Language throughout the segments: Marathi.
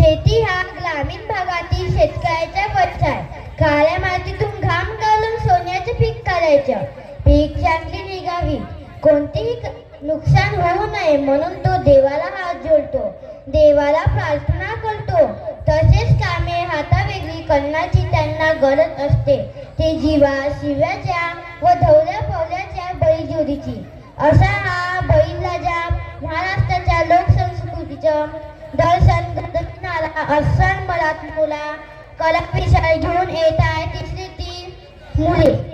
शेती हा ग्रामीण भागातील शेतकऱ्याचा कच्चा आहे. काळ्या मातीतून घाम घालून सोन्याचे पीक काढायचं. पीक चांगली निघावी. कोणतेही नुकसान होऊ नये म्हणून तो देवाला हात जोडतो. देवाला प्रार्थना करतो. तसेच कामे हातावेगळी करण्याची त्यांना गरज असते. ते जीवा शिव्याच्या व धवल्या पवल्याच्या बैलजोडीची. असा हा बैलराजा महाराष्ट्राच्या लोकसंस्कृतीचं दर्शन हसन असन मुला कलापी विषय घेऊन येत आहे तिसरी ती मुले.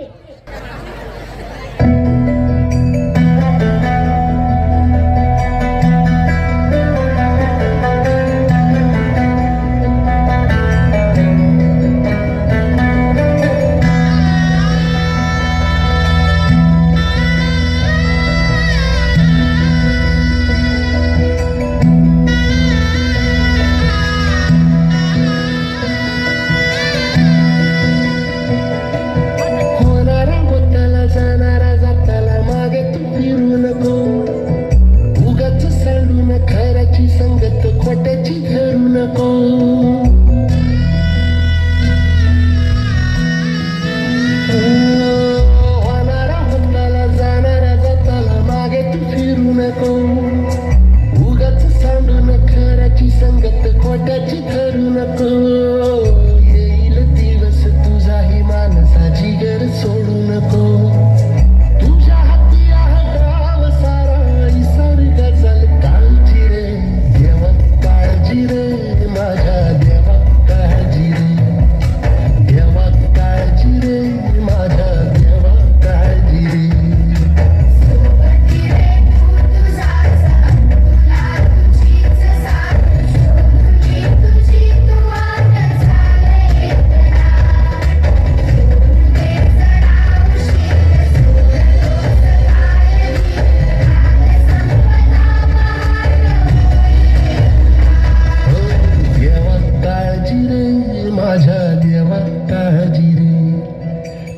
देवा काळजी रे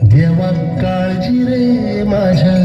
देवा काळजी रे माझ्या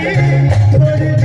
Thank you.